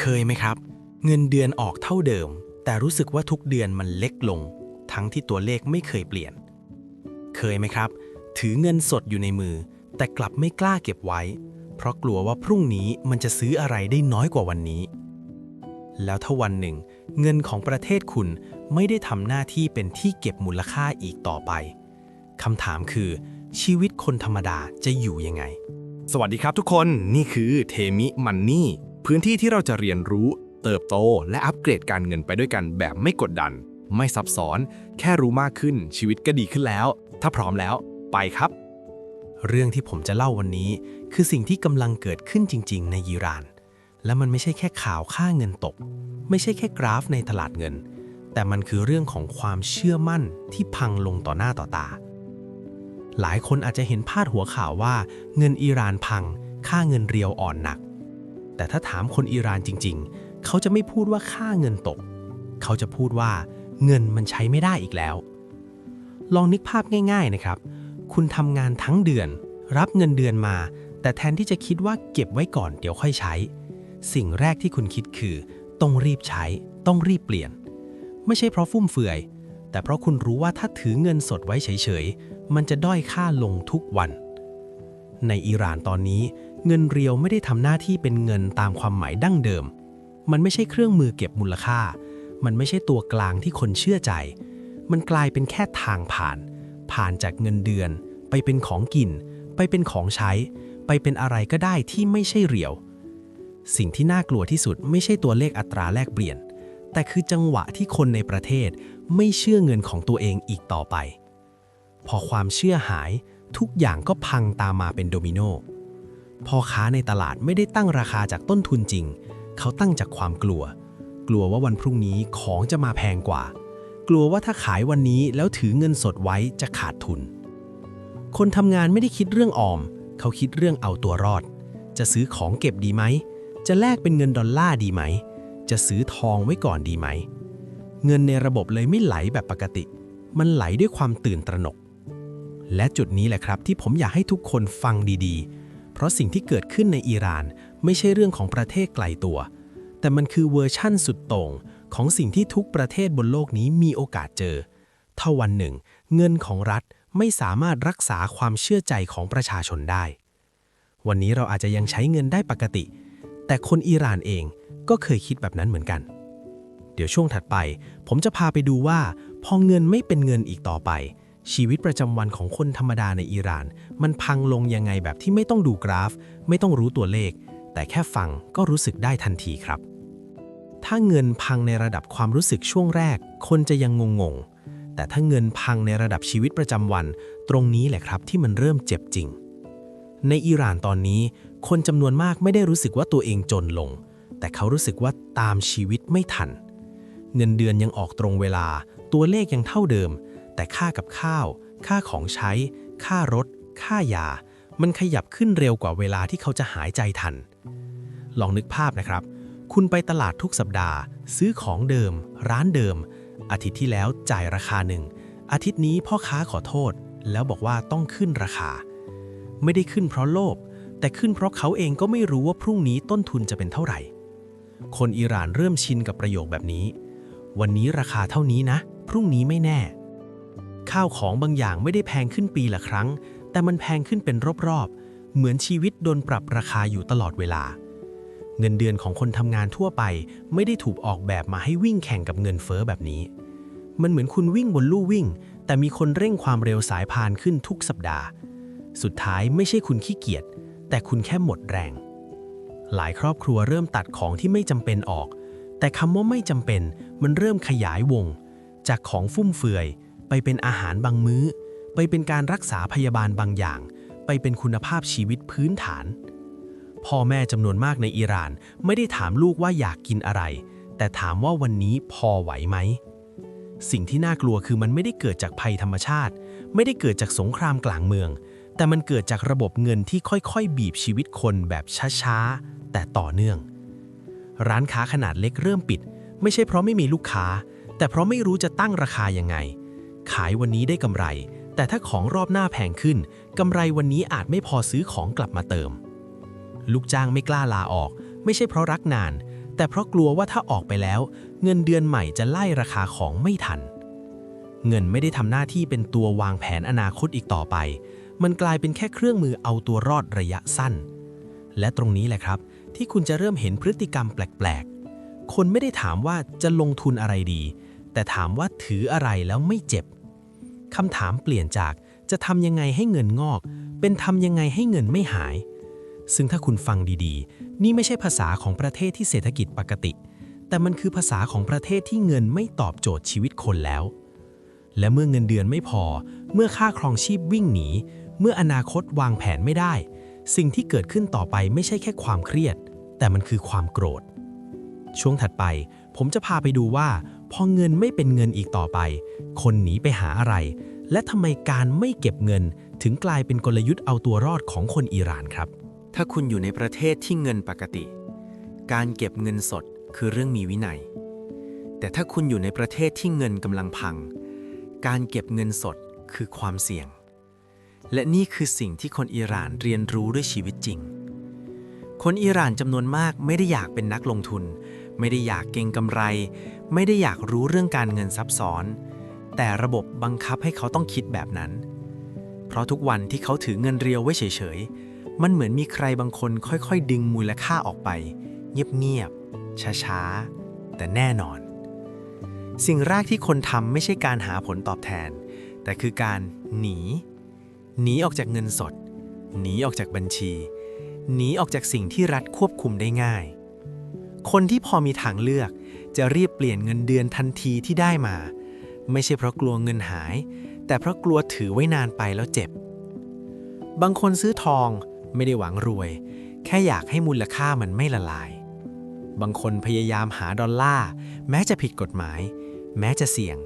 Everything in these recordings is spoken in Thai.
เคยไหมครับ เงินเดือนออกเท่าเดิม แต่รู้สึกว่าทุกเดือนมันเล็กลง ทั้งที่ตัวเลขไม่เคยเปลี่ยน เคยไหมครับ ถือเงินสดอยู่ในมือ แต่กลับไม่กล้าเก็บไว้ เพราะกลัวว่าพรุ่งนี้มันจะซื้ออะไรได้น้อยกว่าวันนี้ แล้วถ้าวันหนึ่ง เงินของประเทศคุณไม่ได้ทำหน้าที่เป็นที่เก็บมูลค่าอีกต่อไปคำถามคือ ชีวิตคนธรรมดาจะอยู่ยังไง สวัสดีครับทุกคนนี่คือเทมิมันนี่ พื้นที่ที่เราจะเรียนรู้ เติบโต และอัปเกรดการเงินไปด้วยกันแบบไม่กดดัน ไม่ซับซ้อน แค่รู้มากขึ้นชีวิตก็ดีขึ้นแล้ว ถ้าพร้อมแล้วไปครับ เรื่องที่ผมจะเล่าวันนี้ คือสิ่งที่กำลังเกิดขึ้นจริง ๆ ในอิหร่าน และมันไม่ใช่แค่ข่าวค่าเงินตก ไม่ใช่แค่กราฟในตลาดเงิน แต่มันคือเรื่องของความเชื่อมั่นที่พังลงต่อหน้าต่อตา หลายคนอาจจะเห็นพาดหัวข่าวว่า เงินอิหร่านพัง ค่าเงินเรียวอ่อนหนัก แต่ถ้าถามคนอิหร่านจริง ๆ เขาจะไม่พูดว่าค่าเงินตก เขาจะพูดว่าเงินมันใช้ไม่ได้อีกแล้ว ลองนึกภาพง่าย ๆนะครับ คุณทำงานทั้งเดือน รับเงินเดือนมา แต่แทนที่จะคิดว่าเก็บไว้ก่อนเดี๋ยวค่อยใช้ สิ่งแรกที่คุณคิดคือ ต้องรีบใช้ ต้องรีบเปลี่ยน ไม่ใช่เพราะฟุ่มเฟือย แต่เพราะคุณรู้ว่าถ้าถือเงินสดไว้เฉยๆ มันจะด้อยค่าลงทุกวัน ในอิหร่านตอนนี้ เงินเรียวไม่ได้ทำหน้าที่เป็นเงินตามความหมายดั้งเดิม มันไม่ใช่เครื่องมือเก็บมูลค่า มันไม่ใช่ตัวกลางที่คนเชื่อใจ มันกลายเป็นแค่ทางผ่าน ผ่านจากเงินเดือน ไปเป็นของกิน ไปเป็นของใช้ ไปเป็นอะไรก็ได้ที่ไม่ใช่เรียว สิ่งที่น่ากลัวที่สุดไม่ใช่ตัวเลขอัตราแลกเปลี่ยน แต่คือจังหวะที่คนในประเทศไม่เชื่อเงินของตัวเองอีกต่อไป พอความเชื่อหายทุกอย่างก็พังตามมาเป็นโดมิโน พ่อค้าในตลาดไม่ได้ตั้งราคาจากต้นทุนจริง เขาตั้งจากความกลัว กลัวว่าวันพรุ่งนี้ของจะมาแพงกว่า กลัวว่าถ้าขายวันนี้แล้วถือเงินสดไว้จะขาดทุน คนทำงานไม่ได้คิดเรื่องออม เขาคิดเรื่องเอาตัวรอด จะซื้อของเก็บดีไหม จะแลกเป็นเงินดอลลาร์ดีไหม จะซื้อทองไว้ก่อนดีไหม เงินในระบบเลยไม่ไหลแบบปกติ มันไหลด้วยความตื่นตระหนก และจุดนี้แหละครับที่ผมอยากให้ทุกคนฟังดีๆ เพราะสิ่งที่เกิดขึ้นในอิหร่านไม่ใช่เรื่องของประเทศไกลตัว แต่มันคือเวอร์ชั่นสุดโต่งของสิ่งที่ทุกประเทศบนโลกนี้มีโอกาสเจอ ถ้าวันหนึ่ง เงินของรัฐไม่สามารถรักษาความเชื่อใจของประชาชนได้ วันนี้เราอาจจะยังใช้เงินได้ปกติ แต่คนอิหร่านเองก็เคยคิดแบบนั้นเหมือนกัน เดี๋ยวช่วงถัดไป ผมจะพาไปดูว่า พอเงินไม่เป็นเงินอีกต่อไป ชีวิตประจำวันของคนธรรมดาในอิหร่าน มันพังลงยังไงแบบที่ไม่ต้องดูกราฟ ไม่ต้องรู้ตัวเลข แต่แค่ฟังก็รู้สึกได้ทันทีครับ ถ้าเงินพังในระดับความรู้สึกช่วงแรก คนจะยังงงๆ แต่ถ้าเงินพังในระดับชีวิตประจำวัน ตรงนี้แหละครับที่มันเริ่มเจ็บจริง ในอิหร่านตอนนี้ คนจำนวนมากไม่ได้รู้สึกว่าตัวเองจนลง แต่เขารู้สึกว่าตามชีวิตไม่ทัน เงินเดือนยังออกตรงเวลา ตัวเลขยังเท่าเดิม แต่ค่ากับข้าว ค่าของใช้ ค่ารถ ค่ายา มันขยับขึ้นเร็วกว่าเวลาที่เขาจะหายใจทัน ลองนึกภาพนะครับ คุณไปตลาดทุกสัปดาห์ ซื้อของเดิม ร้านเดิม อาทิตย์ที่แล้วจ่ายราคาหนึ่ง อาทิตย์นี้พ่อค้าขอโทษ แล้วบอกว่าต้องขึ้นราคา ไม่ได้ขึ้นเพราะโลภ แต่ขึ้นเพราะเขาเองก็ไม่รู้ว่าพรุ่งนี้ต้นทุนจะเป็นเท่าไหร่ คนอิหร่านเริ่มชินกับประโยคแบบนี้ วันนี้ราคาเท่านี้นะ พรุ่งนี้ไม่แน่ ข้าวของบางอย่างไม่ได้แพงขึ้นปีละครั้ง แต่มันแพงขึ้นเป็นรอบๆ เหมือนชีวิตโดนปรับราคาอยู่ตลอดเวลา เงินเดือนของคนทำงานทั่วไป ไม่ได้ถูกออกแบบมาให้วิ่งแข่งกับเงินเฟ้อแบบนี้ มันเหมือนคุณวิ่งบนลู่วิ่ง แต่มีคนเร่งความเร็วสายพานขึ้นทุกสัปดาห์ สุดท้ายไม่ใช่คุณขี้เกียจ แต่คุณแค่หมดแรง หลายครอบครัวเริ่มตัดของที่ไม่จำเป็นออก แต่คำว่าไม่จำเป็นมันเริ่มขยายวง จากของฟุ่มเฟือย ไปเป็นอาหารบางมื้อ ไปเป็นการรักษาพยาบาลบางอย่าง ไปเป็นคุณภาพชีวิตพื้นฐาน พ่อแม่จำนวนมากในอิหร่านไม่ได้ถามลูกว่าอยากกินอะไร แต่ถามว่าวันนี้พอไหวไหม สิ่งที่น่ากลัวคือมันไม่ได้เกิดจากภัยธรรมชาติ ไม่ได้เกิดจากสงครามกลางเมือง แต่มันเกิดจากระบบเงินที่ค่อยๆ บีบชีวิตคนแบบช้าๆแต่ต่อเนื่อง ร้านค้าขนาดเล็กเริ่มปิด ไม่ใช่เพราะไม่มีลูกค้า แต่เพราะไม่รู้จะตั้งราคายังไง ขายวันนี้ได้กำไร แต่ถ้าของรอบหน้าแพงขึ้นกำไรวันนี้อาจไม่พอซื้อของกลับมาเติม ลูกจ้างไม่กล้าลาออก ไม่ใช่เพราะรักงาน แต่เพราะกลัวว่าถ้าออกไปแล้ว เงินเดือนใหม่จะไล่ราคาของไม่ทัน เงินไม่ได้ทำหน้าที่เป็นตัววางแผนอนาคตอีกต่อไป มันกลายเป็นแค่เครื่องมือเอาตัวรอดระยะสั้น และตรงนี้แหละครับ ที่คุณจะเริ่มเห็นพฤติกรรมแปลกๆ คนไม่ได้ถามว่าจะลงทุนอะไรดีแต่ถามว่าถืออะไรแล้วไม่เจ็บ คำถามเปลี่ยนจากจะทำยังไงให้เงินงอก เป็นทำยังไงให้เงินไม่หาย ซึ่งถ้าคุณฟังดีๆ นี่ไม่ใช่ภาษาของประเทศที่เศรษฐกิจปกติ แต่มันคือภาษาของประเทศที่เงินไม่ตอบโจทย์ชีวิตคนแล้ว และเมื่อเงินเดือนไม่พอ เมื่อค่าครองชีพวิ่งหนี เมื่ออนาคตวางแผนไม่ได้ สิ่งที่เกิดขึ้นต่อไปไม่ใช่แค่ความเครียด แต่มันคือความโกรธ ช่วงถัดไป ผมจะพาไปดูว่า พอเงินไม่เป็นเงินอีกต่อไป คนหนีไปหาอะไร และทำไมการไม่เก็บเงิน ถึงกลายเป็นกลยุทธ์เอาตัวรอดของคนอิหร่านครับ ถ้าคุณอยู่ในประเทศที่เงินปกติ การเก็บเงินสดคือเรื่องมีวินัย แต่ถ้าคุณอยู่ในประเทศที่เงินกำลังพัง การเก็บเงินสดคือความเสี่ยง และนี่คือสิ่งที่คนอิหร่านเรียนรู้ด้วยชีวิตจริง คนอิหร่านจำนวนมากไม่ได้อยากเป็นนักลงทุน ไม่ได้อยากเก็งกำไร ไม่ได้อยากรู้เรื่องการเงินซับซ้อน แต่ระบบบังคับให้เขาต้องคิดแบบนั้น เพราะทุกวันที่เขาถือเงินเรียวไว้เฉยๆ มันเหมือนมีใครบางคนค่อยๆ ดึงมูลค่าออกไป เงียบๆ ช้าๆ แต่แน่นอน สิ่งแรกที่คนทำไม่ใช่การหาผลตอบแทน แต่คือการหนี หนีออกจากเงินสด หนีออกจากบัญชี หนีออกจากสิ่งที่รัฐควบคุมได้ง่าย คนที่พอมีทางเลือก จะรีบเปลี่ยนเงินเดือนทันทีที่ได้มา ไม่ใช่เพราะกลัวเงินหาย แต่เพราะกลัวถือไว้นานไปแล้วเจ็บ บางคนซื้อทองไม่ได้หวังรวย แค่อยากให้มูลค่ามันไม่ละลาย บางคนพยายามหาดอลลาร์แม้จะผิดกฎหมาย แม้จะเสี่ยง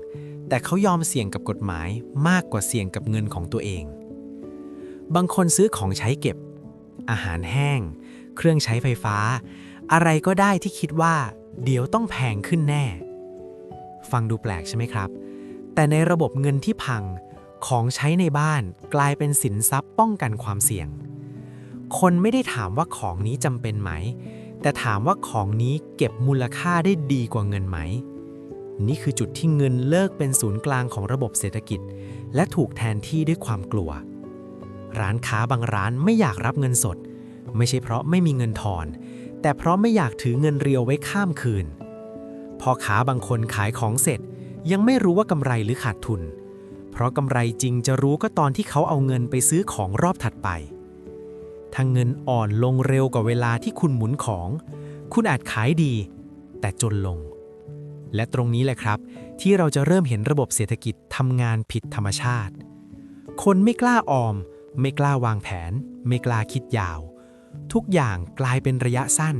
แต่เขายอมเสี่ยงกับกฎหมายมากกว่าเสี่ยงกับเงินของตัวเอง บางคนซื้อของใช้เก็บ อาหารแห้ง เครื่องใช้ไฟฟ้า อะไรก็ได้ที่คิดว่า เดี๋ยวต้องแพงขึ้นแน่ ฟังดูแปลกใช่ไหมครับ แต่ในระบบเงินที่พังของใช้ในบ้านกลายเป็นสินทรัพย์ป้องกันความเสี่ยง คนไม่ได้ถามว่าของนี้จำเป็นไหม แต่ถามว่าของนี้เก็บมูลค่าได้ดีกว่าเงินไหม นี่คือจุดที่เงินเลิกเป็นศูนย์กลางของระบบเศรษฐกิจ และถูกแทนที่ด้วยความกลัว ร้านค้าบางร้านไม่อยากรับเงินสด ไม่ใช่เพราะไม่มีเงินทอน แต่เพราะไม่อยากถือเงินเรียวไว้ข้ามคืนพอค้าบางคนขายของเสร็จ ยังไม่รู้ว่ากำไรหรือขาดทุน เพราะกำไรจริงจะรู้ก็ตอนที่เขาเอาเงินไปซื้อของรอบถัดไป ถ้าเงินอ่อนลงเร็วกว่าเวลาที่คุณหมุนของ คุณอาจขายดี แต่จนลง และตรงนี้แหละครับ ที่เราจะเริ่มเห็นระบบเศรษฐกิจทำงานผิดธรรมชาติ คนไม่กล้าออม ไม่กล้าวางแผน ไม่กล้าคิดยาว ทุกอย่างกลายเป็นระยะสั้น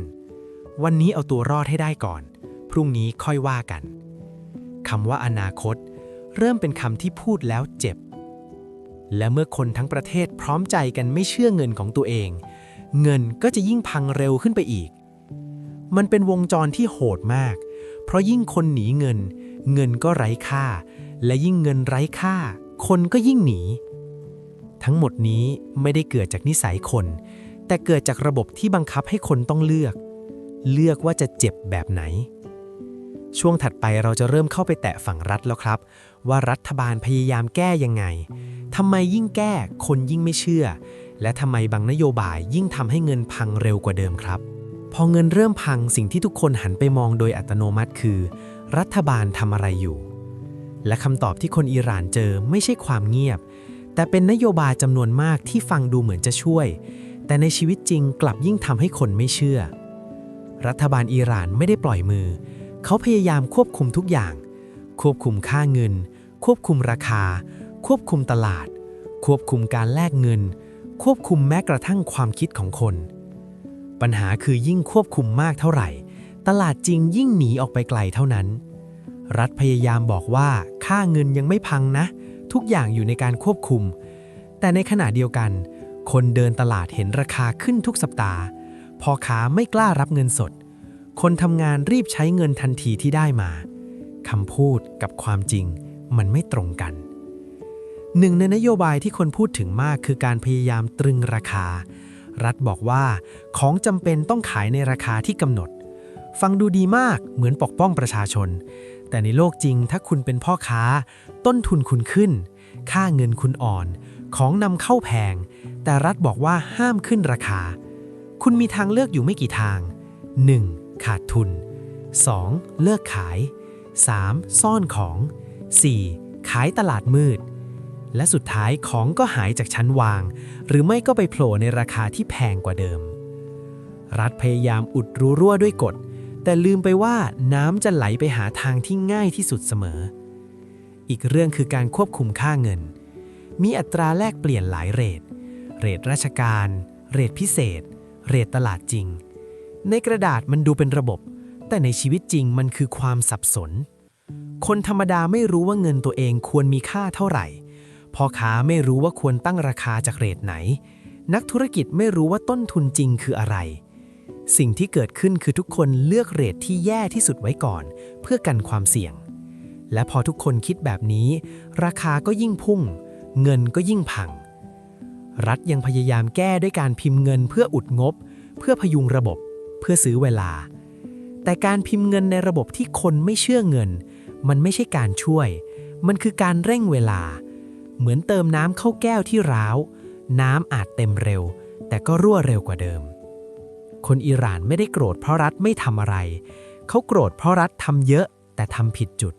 วันนี้เอาตัวรอดให้ได้ก่อน พรุ่งนี้ค่อยว่ากันคำว่าอนาคต เริ่มเป็นคำที่พูดแล้วเจ็บ และเมื่อคนทั้งประเทศพร้อมใจกันไม่เชื่อเงินของตัวเอง เงินก็จะยิ่งพังเร็วขึ้นไปอีก มันเป็นวงจรที่โหดมาก เพราะยิ่งคนหนีเงิน เงินก็ไร้ค่า และยิ่งเงินไร้ค่า คนก็ยิ่งหนี ทั้งหมดนี้ไม่ได้เกิดจากนิสัยคน แต่เกิดจากระบบที่บังคับให้คนต้องเลือก เลือกว่าจะเจ็บแบบไหน ช่วงถัดไปเราจะเริ่มเข้าไปแตะฝั่งรัฐแล้วครับ ว่ารัฐบาลพยายามแก้ยังไงทำไมยิ่งแก้คนยิ่งไม่เชื่อ และทำไมบางนโยบายยิ่งทำให้เงินพังเร็วกว่าเดิมครับ พอเงินเริ่มพังสิ่งที่ทุกคนหันไปมองโดยอัตโนมัติคือ รัฐบาลทำอะไรอยู่ และคำตอบที่คนอิหร่านเจอไม่ใช่ความเงียบ แต่เป็นนโยบายจำนวนมากที่ฟังดูเหมือนจะช่วย แต่ในชีวิตจริงกลับยิ่งทำให้คนไม่เชื่อ รัฐบาลอิหร่านไม่ได้ปล่อยมือ เขาพยายามควบคุมทุกอย่าง ควบคุมค่าเงิน ควบคุมราคา ควบคุมตลาด ควบคุมการแลกเงิน ควบคุมแม้กระทั่งความคิดของคน ปัญหาคือยิ่งควบคุมมากเท่าไหร่ ตลาดจริงยิ่งหนีออกไปไกลเท่านั้น รัฐพยายามบอกว่าค่าเงินยังไม่พังนะ ทุกอย่างอยู่ในการควบคุม แต่ในขณะเดียวกัน คนเดินตลาดเห็นราคาขึ้นทุกสัปดาห์พอค้าไม่กล้ารับเงินสด คนทำงานรีบใช้เงินทันทีที่ได้มาคำพูดกับความจริงมันไม่ตรงกัน หนึ่งในนโยบายที่คนพูดถึงมากคือการพยายามตรึงราคา รัฐบอกว่าของจำเป็นต้องขายในราคาที่กำหนด ฟังดูดีมากเหมือนปกป้องประชาชน แต่ในโลกจริงถ้าคุณเป็นพ่อค้า ต้นทุนคุณขึ้น ค่าเงินคุณอ่อน ของนำเข้าแพง แต่รัฐบอกว่าห้ามขึ้นราคา คุณมีทางเลือกอยู่ไม่กี่ทาง 1. ขาดทุน 2. เลิกขาย 3. ซ่อนของ 4. ขายตลาดมืด และสุดท้ายของก็หายจากชั้นวาง หรือไม่ก็ไปโผล่ในราคาที่แพงกว่าเดิม รัฐพยายามอุดรูรั่วด้วยกฎ แต่ลืมไปว่าน้ำจะไหลไปหาทางที่ง่ายที่สุดเสมอ อีกเรื่องคือการควบคุมค่าเงิน มีอัตราแลกเปลี่ยนหลายเรท เรทราชการ เรทพิเศษ เรทตลาดจริง ในกระดาษมันดูเป็นระบบ แต่ในชีวิตจริงมันคือความสับสน คนธรรมดาไม่รู้ว่าเงินตัวเองควรมีค่าเท่าไหร่พ่อค้าไม่รู้ว่าควรตั้งราคาจากเรทไหน นักธุรกิจไม่รู้ว่าต้นทุนจริงคืออะไร สิ่งที่เกิดขึ้นคือทุกคนเลือกเรทที่แย่ที่สุดไว้ก่อน เพื่อกันความเสี่ยง และพอทุกคนคิดแบบนี้ ราคาก็ยิ่งพุ่ง เงินก็ยิ่งพัง รัฐยังพยายามแก้ด้วยการพิมพ์เงินเพื่ออุดงบ เพื่อพยุงระบบ เพื่อซื้อเวลา แต่การพิมพ์เงินในระบบที่คนไม่เชื่อเงิน มันไม่ใช่การช่วย มันคือการเร่งเวลา เหมือนเติมน้ำเข้าแก้วที่ร้าว น้ำอาจเต็มเร็ว แต่ก็รั่วเร็วกว่าเดิม คนอิหร่านไม่ได้โกรธเพราะรัฐไม่ทำอะไร เขาโกรธเพราะรัฐทำเยอะแต่ทำผิดจุด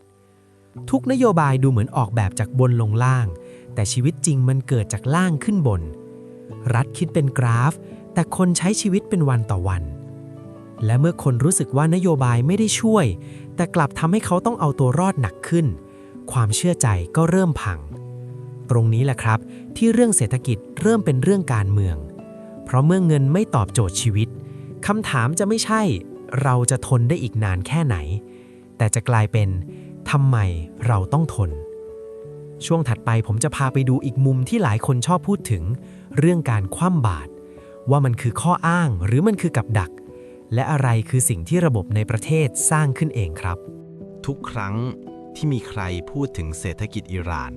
ทุกนโยบายดูเหมือนออกแบบจากบนลงล่าง แต่ชีวิตจริงมันเกิดจากล่างขึ้นบน รัฐคิดเป็นกราฟ แต่คนใช้ชีวิตเป็นวันต่อวัน และเมื่อคนรู้สึกว่านโยบายไม่ได้ช่วย แต่กลับทำให้เขาต้องเอาตัวรอดหนักขึ้น ความเชื่อใจก็เริ่มพัง ตรงนี้แหละครับ ที่เรื่องเศรษฐกิจเริ่มเป็นเรื่องการเมือง เพราะเมื่อเงินไม่ตอบโจทย์ชีวิตคำถามจะไม่ใช่ เราจะทนได้อีกนานแค่ไหน แต่จะกลายเป็นทำไมเราต้องทน ช่วงถัดไปผมจะพาไปดูอีกมุมที่หลายคนชอบพูดถึง เรื่องการคว่ำบาตรว่ามันคือข้ออ้างหรือมันคือกับดัก และอะไรคือสิ่งที่ระบบในประเทศสร้างขึ้นเองครับ ทุกครั้งที่มีใครพูดถึงเศรษฐกิจอิหร่าน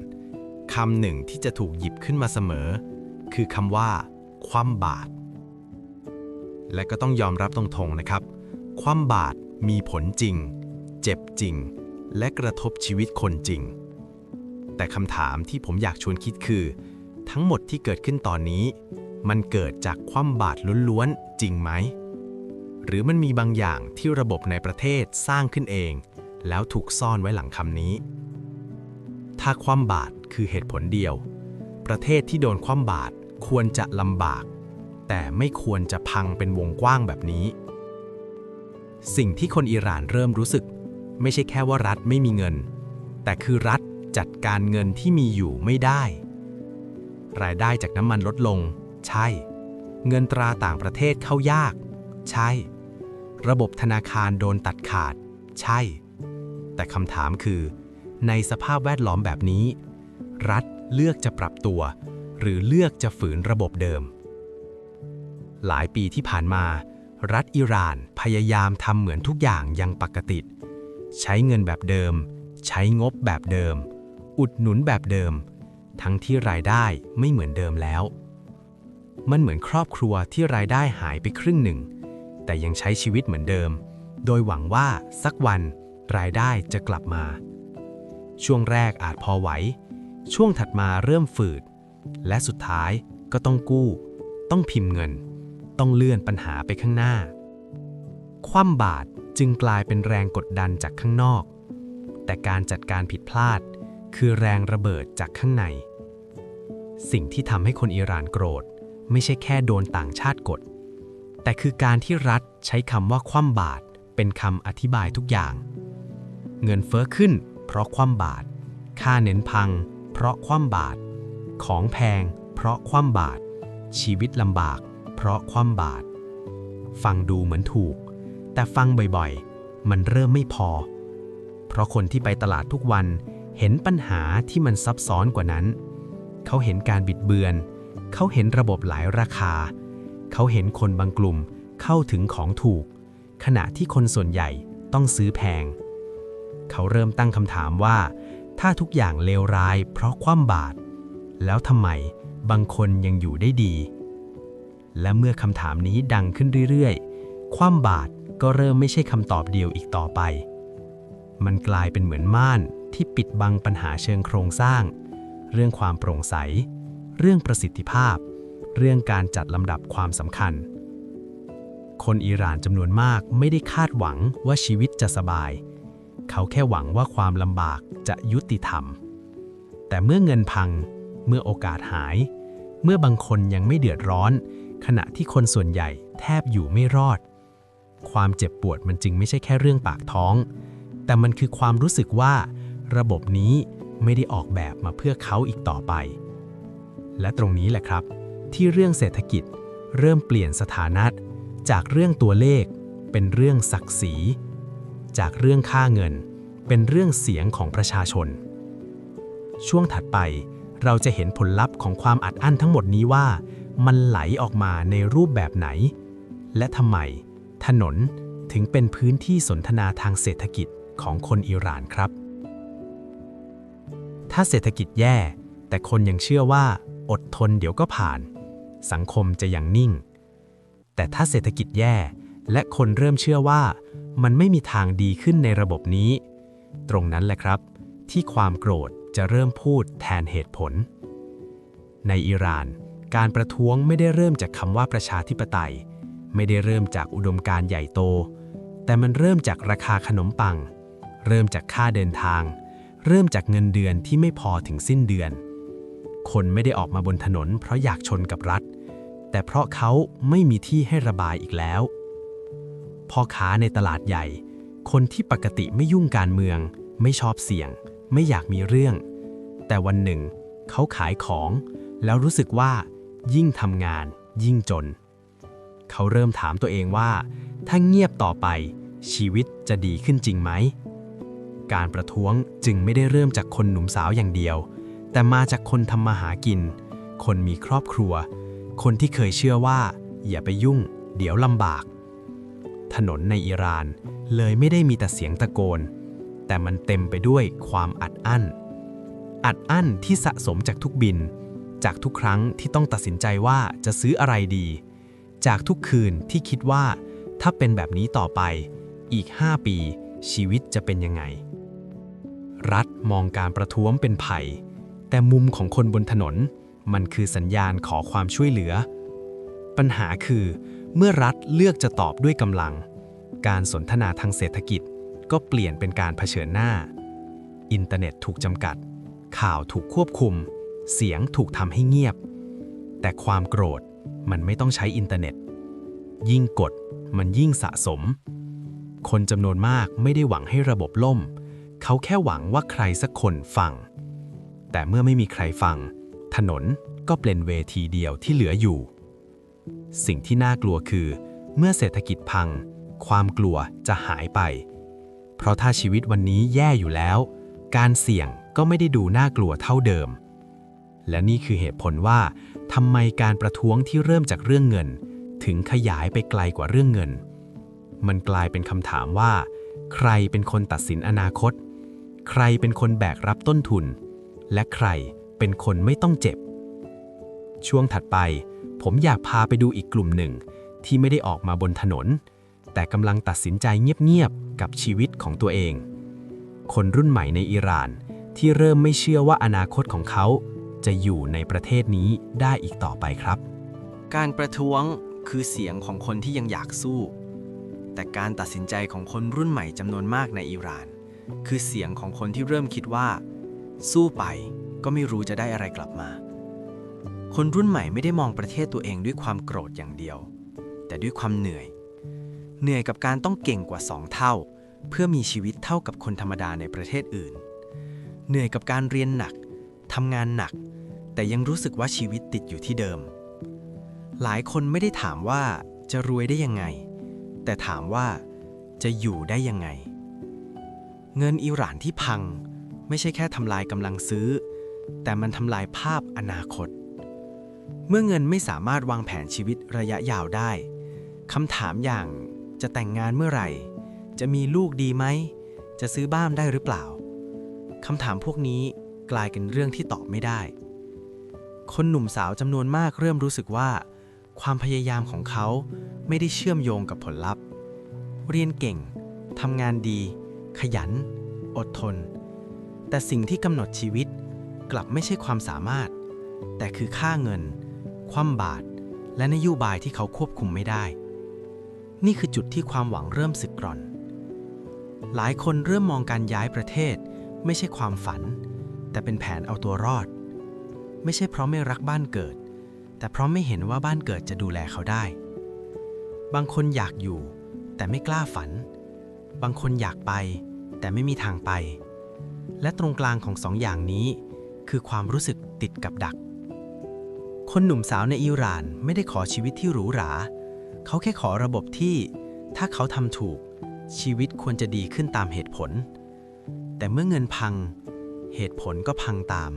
คำหนึ่งที่จะถูกหยิบขึ้นมาเสมอ คือคำว่า คว่ำบาตรและก็ต้องยอมรับตรงๆนะครับ คว่ำบาตรมีผลจริง เจ็บจริง และกระทบชีวิตคนจริง แต่คำถามที่ผมอยากชวนคิดคือ ทั้งหมดที่เกิดขึ้นตอนนี้ มันเกิดจากคว่ำบาตรล้วนๆ จริงไหม หรือมันมีบางอย่างที่ระบบในประเทศสร้างขึ้นเอง แล้วถูกซ่อนไว้หลังคำนี้ ถ้าคว่ำบาตรคือเหตุผลเดียว ประเทศที่โดนคว่ำบาตรควรจะลำบาก แต่ไม่ควรจะพังเป็นวงกว้างแบบนี้ สิ่งที่คนอิหร่านเริ่มรู้สึก ไม่ใช่แค่ว่ารัฐไม่มีเงิน แต่คือรัฐ จัดการเงินที่มีอยู่ไม่ได้ รายได้จากน้ำมันลดลง ใช่ เงินตราต่างประเทศเข้ายาก ใช่ ระบบธนาคารโดนตัดขาด ใช่ แต่คำถามคือ ในสภาพแวดล้อมแบบนี้ รัฐเลือกจะปรับตัว หรือเลือกจะฝืนระบบเดิม หลายปีที่ผ่านมา รัฐอิหร่านพยายามทำเหมือนทุกอย่างยังปกติ ใช้เงินแบบเดิมใช้งบแบบเดิม อุดหนุนแบบเดิม ทั้งที่รายได้ไม่เหมือนเดิมแล้ว มันเหมือนครอบครัวที่รายได้หายไปครึ่งหนึ่ง แต่ยังใช้ชีวิตเหมือนเดิม โดยหวังว่าสักวันรายได้จะกลับมา ช่วงแรกอาจพอไหว ช่วงถัดมาเริ่มฝืด และสุดท้ายก็ต้องกู้ ต้องพิมพ์เงิน ต้องเลื่อนปัญหาไปข้างหน้า คว่ำบาตรจึงกลายเป็นแรงกดดันจากข้างนอก แต่การจัดการผิดพลาด คือแรงระเบิดจากข้างใน สิ่งที่ทำให้คนอิหร่านโกรธ ไม่ใช่แค่โดนต่างชาติกด แต่คือการที่รัฐใช้คำว่าคว่ำบาตรเป็นคำอธิบายทุกอย่าง เงินเฟ้อขึ้น เพราะคว่ำบาตรค่าเน้นพัง เพราะคว่ำบาตรของแพง เพราะคว่ำบาตรชีวิตลำบาก เพราะคว่ำบาตรฟังดูเหมือนถูก แต่ฟังบ่อยๆ มันเริ่มไม่พอ เพราะคนที่ไปตลาดทุกวัน เห็นปัญหาที่มันซับซ้อนกว่านั้น เขาเห็นการบิดเบือน เขาเห็นระบบหลายราคา เขาเห็นคนบางกลุ่มเข้าถึงของถูก ขณะที่คนส่วนใหญ่ต้องซื้อแพง เขาเริ่มตั้งคำถามว่า ถ้าทุกอย่างเลวร้ายเพราะความบาตรแล้วทำไมบางคนยังอยู่ได้ดี และเมื่อคำถามนี้ดังขึ้นเรื่อยๆ ความบาตรก็เริ่มไม่ใช่คำตอบเดียวอีกต่อไป มันกลายเป็นเหมือนม่าน ที่ปิดบังปัญหาเชิงโครงสร้าง เรื่องความโปร่งใส เรื่องประสิทธิภาพ เรื่องการจัดลำดับความสำคัญ คนอิหร่านจำนวนมากไม่ได้คาดหวังว่าชีวิตจะสบาย เขาแค่หวังว่าความลำบากจะยุติธรรม แต่เมื่อเงินพัง เมื่อโอกาสหาย เมื่อบางคนยังไม่เดือดร้อน ขณะที่คนส่วนใหญ่แทบอยู่ไม่รอด ความเจ็บปวดมันจึงไม่ใช่แค่เรื่องปากท้อง แต่มันคือความรู้สึกว่า ระบบนี้ไม่ได้ออกแบบมาเพื่อเขาอีกต่อไป และตรงนี้แหละครับ ที่เรื่องเศรษฐกิจเริ่มเปลี่ยนสถานะจากเรื่องตัวเลข เป็นเรื่องศักดิ์ศรี จากเรื่องค่าเงิน เป็นเรื่องเสียงของประชาชน ช่วงถัดไปเราจะเห็นผลลัพธ์ของความอัดอั้นทั้งหมดนี้ว่า มันไหลออกมาในรูปแบบไหน และทำไม ถนนถึงเป็นพื้นที่สนทนาทางเศรษฐกิจของคนอิหร่านครับ ถ้าเศรษฐกิจแย่ แต่คนยังเชื่อว่า อดทนเดี๋ยวก็ผ่าน สังคมจะยังนิ่ง แต่ถ้าเศรษฐกิจแย่ และคนเริ่มเชื่อว่า มันไม่มีทางดีขึ้นในระบบนี้ ตรงนั้นแหละครับ ที่ความโกรธจะเริ่มพูดแทนเหตุผล ในอิหร่าน การประท้วงไม่ได้เริ่มจากคำว่าประชาธิปไตย ไม่ได้เริ่มจากอุดมการใหญ่โต แต่มันเริ่มจากราคาขนมปัง เริ่มจากค่าเดินทาง เริ่มจากเงินเดือนที่ไม่พอถึงสิ้นเดือน คนไม่ได้ออกมาบนถนนเพราะอยากชนกับรัฐ แต่เพราะเขาไม่มีที่ให้ระบายอีกแล้วพ่อค้าในตลาดใหญ่ คนที่ปกติไม่ยุ่งการเมือง ไม่ชอบเสี่ยง ไม่อยากมีเรื่อง แต่วันหนึ่ง เขาขายของ แล้วรู้สึกว่า ยิ่งทำงาน ยิ่งจน เขาเริ่มถามตัวเองว่า ถ้าเงียบต่อไป ชีวิตจะดีขึ้นจริงไหม การประท้วงจึงไม่ได้เริ่มจากคนหนุ่มสาวอย่างเดียว แต่มาจากคนทำมาหากิน คนมีครอบครัว คนที่เคยเชื่อว่า อย่าไปยุ่ง เดี๋ยวลำบาก ถนนในอิหร่านเลยไม่ได้มีแต่เสียงตะโกน แต่มันเต็มไปด้วยความอัดอั้น อัดอั้นที่สะสมจากทุกบิน จากทุกครั้งที่ต้องตัดสินใจว่าจะซื้ออะไรดี จากทุกคืนที่คิดว่า ถ้าเป็นแบบนี้ต่อไป อีก 5 ปีชีวิตจะเป็นยังไง รัฐมองการประท้วงเป็นภัย แต่มุมของคนบนถนน มันคือสัญญาณขอความช่วยเหลือ ปัญหาคือ เมื่อรัฐเลือกจะตอบด้วยกำลัง การสนทนาทางเศรษฐกิจก็เปลี่ยนเป็นการเผชิญหน้า อินเทอร์เน็ตถูกจำกัด ข่าวถูกควบคุม เสียงถูกทำให้เงียบ แต่ความโกรธมันไม่ต้องใช้อินเทอร์เน็ต ยิ่งกดมันยิ่งสะสม คนจำนวนมากไม่ได้หวังให้ระบบล่ม เขาแค่หวังว่าใครสักคนฟัง แต่เมื่อไม่มีใครฟัง ถนนก็เป็นเวทีเดียวที่เหลืออยู่ สิ่งที่น่ากลัวคือ เมื่อเศรษฐกิจพัง ความกลัวจะหายไป เพราะถ้าชีวิตวันนี้แย่อยู่แล้ว การเสี่ยงก็ไม่ได้ดูน่ากลัวเท่าเดิม และนี่คือเหตุผลว่าทำไมการประท้วงที่เริ่มจากเรื่องเงิน ถึงขยายไปไกลกว่าเรื่องเงิน มันกลายเป็นคำถามว่า ใครเป็นคนตัดสินอนาคต ใครเป็นคนแบกรับต้นทุน และใครเป็นคนไม่ต้องเจ็บ ช่วงถัดไป ผมอยากพาไปดูอีกกลุ่มหนึ่ง ที่ไม่ได้ออกมาบนถนน แต่กำลังตัดสินใจเงียบๆกับชีวิตของตัวเอง คนรุ่นใหม่ในอิหร่านที่เริ่มไม่เชื่อว่าอนาคตของเขา จะอยู่ในประเทศนี้ได้อีกต่อไปครับ การประท้วงคือเสียงของคนที่ยังอยากสู้ แต่การตัดสินใจของคนรุ่นใหม่จำนวนมากในอิหร่าน คือเสียงของคนที่เริ่มคิดว่า สู้ไปก็ไม่รู้จะได้อะไรกลับมา คนรุ่นใหม่ไม่ได้มองประเทศตัวเองด้วยความโกรธอย่างเดียว แต่ด้วยความเหนื่อย เหนื่อยกับการต้องเก่งกว่าสองเท่า เพื่อมีชีวิตเท่ากับคนธรรมดาในประเทศอื่น เหนื่อยกับการเรียนหนักทำงานหนัก แต่ยังรู้สึกว่าชีวิตติดอยู่ที่เดิม หลายคนไม่ได้ถามว่าจะรวยได้ยังไง แต่ถามว่าจะอยู่ได้ยังไง เงินอิหร่านที่พังไม่ใช่แค่ทำลายกำลังซื้อ แต่มันทำลายภาพอนาคต เมื่อเงินไม่สามารถวางแผนชีวิตระยะยาวได้คำถามอย่างจะแต่งงานเมื่อไหร่ จะมีลูกดีไหม จะซื้อบ้านได้หรือเปล่าคำถามพวกนี้กลายเป็นเรื่องที่ตอบไม่ได้ คนหนุ่มสาวจำนวนมากเริ่มรู้สึกว่า ความพยายามของเขาไม่ได้เชื่อมโยงกับผลลัพธ์ เรียนเก่งทำงานดี ขยัน อดทน แต่สิ่งที่กำหนดชีวิตกลับไม่ใช่ความสามารถ แต่คือค่าเงิน ความบาทและนโยบายที่เขาควบคุมไม่ได้ นี่คือจุดที่ความหวังเริ่มสึกกร่อน หลายคนเริ่มมองการย้ายประเทศ ไม่ใช่ความฝัน แต่เป็นแผนเอาตัวรอด ไม่ใช่เพราะไม่รักบ้านเกิด แต่เพราะไม่เห็นว่าบ้านเกิดจะดูแลเขาได้ บางคนอยากอยู่ แต่ไม่กล้าฝัน บางคนอยากไปแต่ไม่มีทางไป และตรงกลางของสองอย่างนี้ คือความรู้สึกติดกับดัก คนหนุ่มสาวในอิหร่านไม่ได้ขอชีวิตที่หรูหรา เขาแค่ขอระบบที่ ถ้าเขาทำถูก ชีวิตควรจะดีขึ้นตามเหตุผล แต่เมื่อเงินพัง เหตุผลก็พังตาม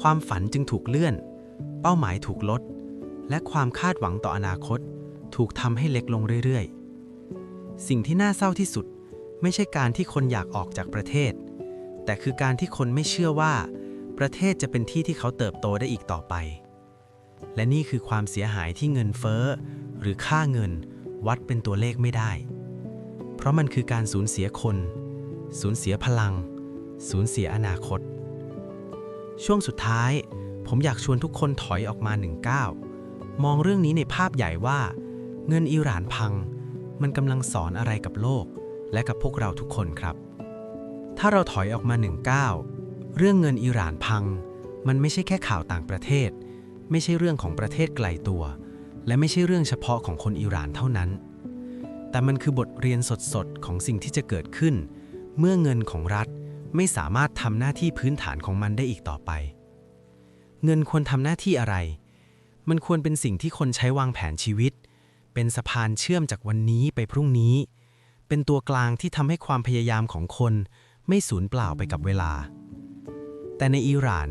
ความฝันจึงถูกเลื่อน เป้าหมายถูกลด และความคาดหวังต่ออนาคต ถูกทำให้เล็กลงเรื่อยๆ สิ่งที่น่าเศร้าที่สุด ไม่ใช่การที่คนอยากออกจากประเทศ แต่คือการที่คนไม่เชื่อว่า ประเทศจะเป็นที่ที่เขาเติบโตได้อีกต่อไป และนี่คือความเสียหายที่เงินเฟ้อ หรือค่าเงิน วัดเป็นตัวเลขไม่ได้ เพราะมันคือการสูญเสียคน สูญเสียพลัง สูญเสียอนาคต ช่วงสุดท้าย ผมอยากชวนทุกคนถอยออกมาหนึ่งก้าวมองเรื่องนี้ในภาพใหญ่ว่า เงินอิหร่านพัง มันกำลังสอนอะไรกับโลก และกับพวกเราทุกคนครับ ถ้าเราถอยออกมาหนึ่งก้าวเรื่องเงินอิหร่านพัง มันไม่ใช่แค่ข่าวต่างประเทศ ไม่ใช่เรื่องของประเทศไกลตัว และไม่ใช่เรื่องเฉพาะของคนอิหร่านเท่านั้น แต่มันคือบทเรียนสดๆของสิ่งที่จะเกิดขึ้น เมื่อเงินของรัฐไม่สามารถทำหน้าที่พื้นฐานของมันได้อีกต่อไป เงินควรทำหน้าที่อะไร มันควรเป็นสิ่งที่คนใช้วางแผนชีวิต เป็นสะพานเชื่อมจากวันนี้ไปพรุ่งนี้ เป็นตัวกลางที่ทำให้ความพยายามของคนไม่สูญเปล่าไปกับเวลา แต่ในอิหร่าน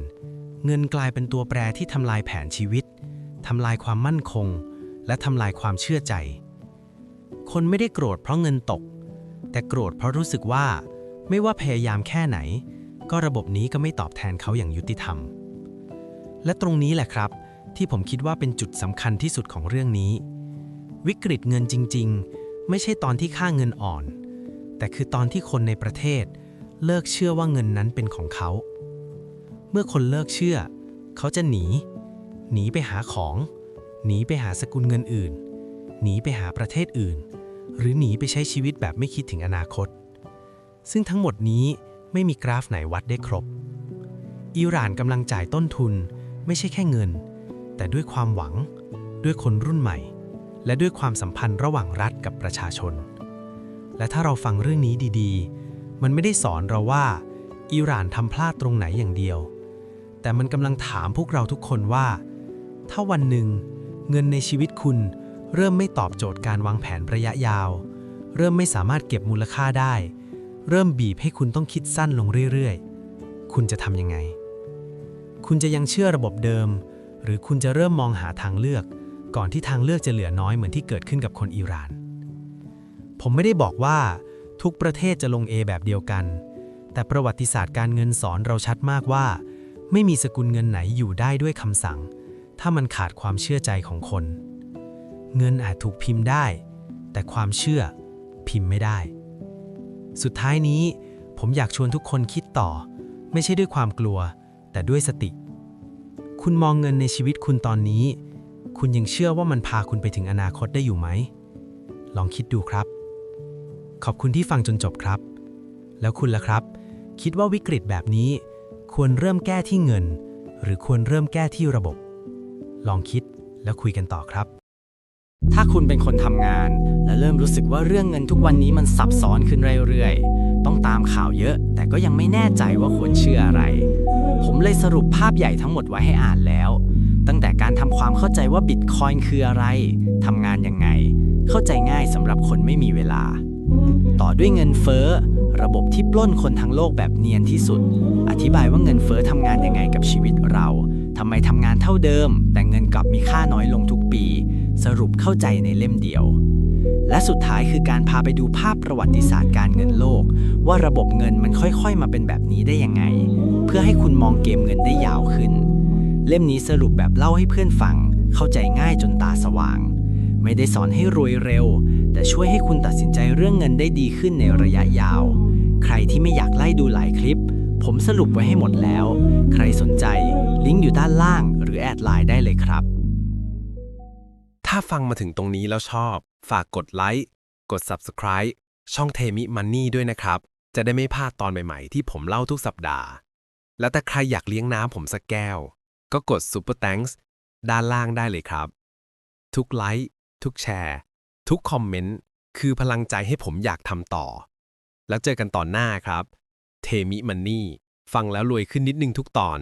เงินกลายเป็นตัวแปรที่ทำลายแผนชีวิตทำลายความมั่นคง และทำลายความเชื่อใจ คนไม่ได้โกรธเพราะเงินตก แต่โกรธเพราะรู้สึกว่าไม่ว่าพยายามแค่ไหน ก็ระบบนี้ก็ไม่ตอบแทนเขาอย่างยุติธรรม และตรงนี้แหละครับ ที่ผมคิดว่าเป็นจุดสำคัญที่สุดของเรื่องนี้ วิกฤตเงินจริง ๆ ไม่ใช่ตอนที่ค่าเงินอ่อน แต่คือตอนที่คนในประเทศ เลิกเชื่อว่าเงินนั้นเป็นของเขา เมื่อคนเลิกเชื่อ เขาจะหนี หนีไปหาของ หนีไปหาสกุลเงินอื่น หนีไปหาประเทศอื่น หรือหนีไปใช้ชีวิตแบบไม่คิดถึงอนาคต ซึ่งทั้งหมดนี้ไม่มีกราฟไหนวัดได้ครบ อิหร่านกำลังจ่ายต้นทุน ไม่ใช่แค่เงิน แต่ด้วยความหวัง ด้วยคนรุ่นใหม่ และด้วยความสัมพันธ์ระหว่างรัฐกับประชาชน และถ้าเราฟังเรื่องนี้ดีๆ มันไม่ได้สอนเราว่าอิหร่านทำพลาดตรงไหนอย่างเดียว แต่มันกำลังถามพวกเราทุกคนว่า ถ้าวันหนึ่ง เงินในชีวิตคุณเริ่มไม่ตอบโจทย์การวางแผนระยะยาว เริ่มไม่สามารถเก็บมูลค่าได้ เริ่มบีบให้คุณต้องคิดสั้นลงเรื่อยๆ คุณจะทำยังไง คุณจะยังเชื่อระบบเดิม หรือคุณจะเริ่มมองหาทางเลือก ก่อนที่ทางเลือกจะเหลือน้อยเหมือนที่เกิดขึ้นกับคนอิหร่าน ผมไม่ได้บอกว่าทุกประเทศจะลง A แบบเดียวกัน แต่ประวัติศาสตร์การเงินสอนเราชัดมากว่า ไม่มีสกุลเงินไหนอยู่ได้ด้วยคำสั่ง ถ้ามันขาดความเชื่อใจของคน เงินอาจถูกพิมพ์ได้ แต่ความเชื่อพิมพ์ไม่ได้ สุดท้ายนี้ ผมอยากชวนทุกคนคิดต่อ ไม่ใช่ด้วยความกลัว แต่ด้วยสติ คุณมองเงินในชีวิตคุณตอนนี้ คุณยังเชื่อว่ามันพาคุณไปถึงอนาคตได้อยู่ไหม ลองคิดดูครับ ขอบคุณที่ฟังจนจบครับ แล้วคุณล่ะครับ คิดว่าวิกฤตแบบนี้ ควรเริ่มแก้ที่เงิน หรือควรเริ่มแก้ที่ระบบ ลองคิดแล้วคุยกันต่อครับ ถ้าคุณเป็นคนทำงาน และเริ่มรู้สึกว่าเรื่องเงินทุกวันนี้มันซับซ้อนขึ้นเรื่อยๆ ต้องตามข่าวเยอะ แต่ก็ยังไม่แน่ใจว่าควรเชื่ออะไร ผมเลยสรุปภาพใหญ่ทั้งหมดไว้ให้อ่านแล้ว ตั้งแต่การทำความเข้าใจว่าบิตคอยน์คืออะไรทำงานยังไง เข้าใจง่ายสำหรับคนไม่มีเวลา ต่อด้วยเงินเฟ้อ ระบบที่ปล้นคนทั้งโลกแบบเนียนที่สุด อธิบายว่าเงินเฟ้อทำงานยังไงกับชีวิตเราทำไมทำงานเท่าเดิม แต่เงินกลับมีค่าน้อยลงทุกปี สรุปเข้าใจในเล่มเดียว และสุดท้ายคือการพาไปดูภาพประวัติศาสตร์การเงินโลก ว่าระบบเงินมันค่อยๆ มาเป็นแบบนี้ได้ยังไง เพื่อให้คุณมองเกมเงินได้ยาวขึ้น เล่มนี้สรุปแบบเล่าให้เพื่อนฟัง เข้าใจง่ายจนตาสว่าง ไม่ได้สอนให้รวยเร็ว แต่ช่วยให้คุณตัดสินใจเรื่องเงินได้ดีขึ้นในระยะยาว ใครที่ไม่อยากไล่ดูหลายคลิป ผมสรุปไว้ให้หมดแล้ว ใครสนใจลิงก์อยู่ด้านล่าง หรือแอดไลน์ได้เลยครับ ถ้าฟังมาถึงตรงนี้แล้วชอบ ฝากกดไลค์กด Subscribe ช่องเทมิมันนี่ด้วยนะครับ จะได้ไม่พลาดตอนใหม่ๆ ที่ผมเล่าทุกสัปดาห์ แล้วถ้าใครอยากเลี้ยงน้ำผมสักแก้ว ก็กด Super Thanks ด้านล่างได้เลยครับ ทุกไลค์ทุกแชร์ ทุกคอมเมนต์ คือพลังใจให้ผมอยากทำต่อ แล้วเจอกันตอนหน้าครับ เทมิมันนี่ ฟังแล้วรวยขึ้นนิดนึงทุกตอน